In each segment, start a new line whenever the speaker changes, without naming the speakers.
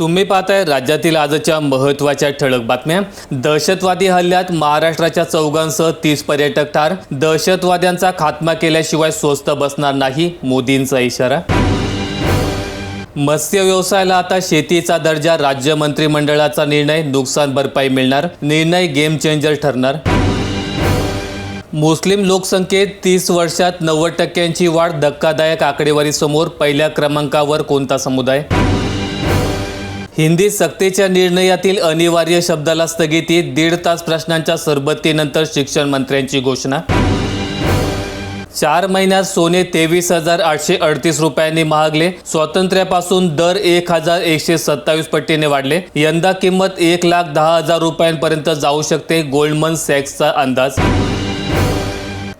तुम्ही पाहताय राज्यातील आजच्या महत्त्वाच्या ठळक बातम्या. दहशतवादी हल्ल्यात महाराष्ट्राच्या चौघांसह तीस पर्यटक ठार. दहशतवाद्यांचा खात्मा केल्याशिवाय स्वस्त बसणार नाही मोदींचा इशारा. मत्स्य व्यवसायाला आता शेतीचा दर्जा राज्य मंत्रिमंडळाचा निर्णय नुकसान भरपाई मिळणार. निर्णय गेम चेंजर ठरणार. मुस्लिम लोकसंख्येत तीस वर्षात नव्वद टक्क्यांची वाढ धक्कादायक आकडेवारीसमोर पहिल्या क्रमांकावर कोणता समुदाय? हिंदी सक्तीच्या निर्णयातील अनिवार्य शब्दाला स्थगिती दीड तास प्रश्नांच्या सरबत्तीनंतर शिक्षण मंत्र्यांची घोषणा. चार महिन्यात सोने तेवीस हजार आठशे अडतीस रुपयांनी महागले. स्वातंत्र्यापासून दर एक हजार एकशे सत्तावीस पट्टीने वाढले. यंदा किंमत एक लाख दहा हजार रुपयांपर्यंत जाऊ शकते गोल्डमन सॅक्सचा अंदाज.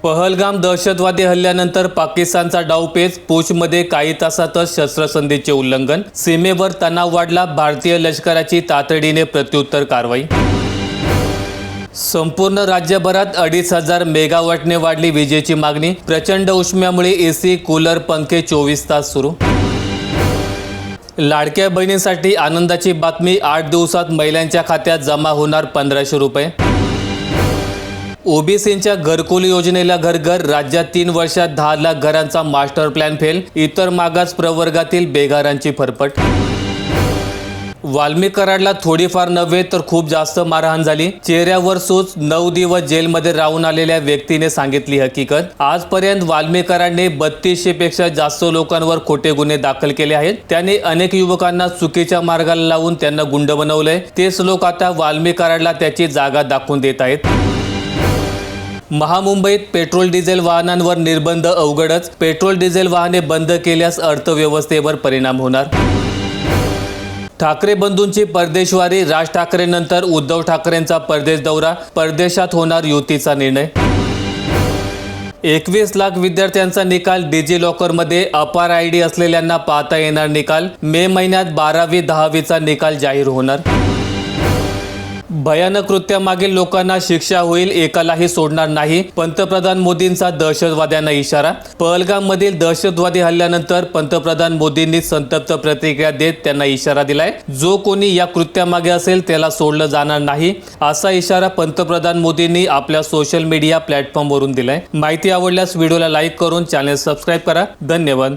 पहलगाम दहशतवादी हल्ल्यानंतर पाकिस्तानचा डावपेच पूछमध्ये काही तासातच शस्त्रसंधीचे उल्लंघन. सीमेवर तणाव वाढला. भारतीय लष्कराची तातडीने प्रत्युत्तर कारवाई. संपूर्ण राज्यभरात अडीच हजार मेगावॅटने वाढली विजेची मागणी. प्रचंड उष्म्यामुळे एसी कूलर पंखे चोवीस तास सुरू. लाडक्या बहिणींसाठी आनंदाची बातमी. आठ दिवसात महिलांच्या खात्यात जमा होणार पंधराशे रुपये. ओबीसींच्या घरकुल योजनेला घरघर राज्यात तीन वर्षात दहा लाख घरांचा मास्टर प्लॅन फेल इतर मागास प्रवर्गातील बेगारांची फरफट. वाल्मी कराडला थोडीफार नव्हे तर खूप जास्त मारहाण झाली. चेहऱ्यावर सूच नऊ दिवस जेलमध्ये राहून आलेल्या व्यक्तीने सांगितली हकीकत. आजपर्यंत वाल्मी कराडने बत्तीसशे पेक्षा जास्त लोकांवर खोटे गुन्हे दाखल केले आहेत. त्याने अनेक युवकांना चुकीच्या मार्गाला लावून त्यांना गुंड बनवलंय. तेच लोक आता वाल्मी कराडला त्याची जागा दाखवून देत आहेत. महामुंबईत पेट्रोल डिझेल वाहनांवर निर्बंध अवघडच. पेट्रोल डिझेल वाहने बंद केल्यास अर्थव्यवस्थेवर परिणाम होणार. ठाकरे बंधूंची परदेशवारी राज ठाकरेंनंतर उद्धव ठाकरेंचा परदेश दौरा परदेशात होणार युतीचा निर्णय. एकवीस लाख विद्यार्थ्यांचा निकाल डिजी लॉकरमध्ये अपार आय डी असलेल्यांना पाहता येणार निकाल. मे महिन्यात बारावी दहावीचा निकाल जाहीर होणार. भयानक कृत्यामागील लोकांना शिक्षा होईल एकालाही सोडणार नाही. पंतप्रधान मोदींचा दहशतवाद्यांना इशारा. पहलगाममधील दहशतवादी हल्ल्यानंतर पंतप्रधान मोदींनी संतप्त प्रतिक्रिया देत त्यांना इशारा दिलाय. जो कोणी या कृत्यामागे असेल त्याला सोडलं जाणार नाही असा इशारा पंतप्रधान मोदींनी आपल्या सोशल मीडिया प्लॅटफॉर्मवरून दिलाय. माहिती आवडल्यास व्हिडिओला लाईक करून चॅनल सबस्क्राईब करा. धन्यवाद.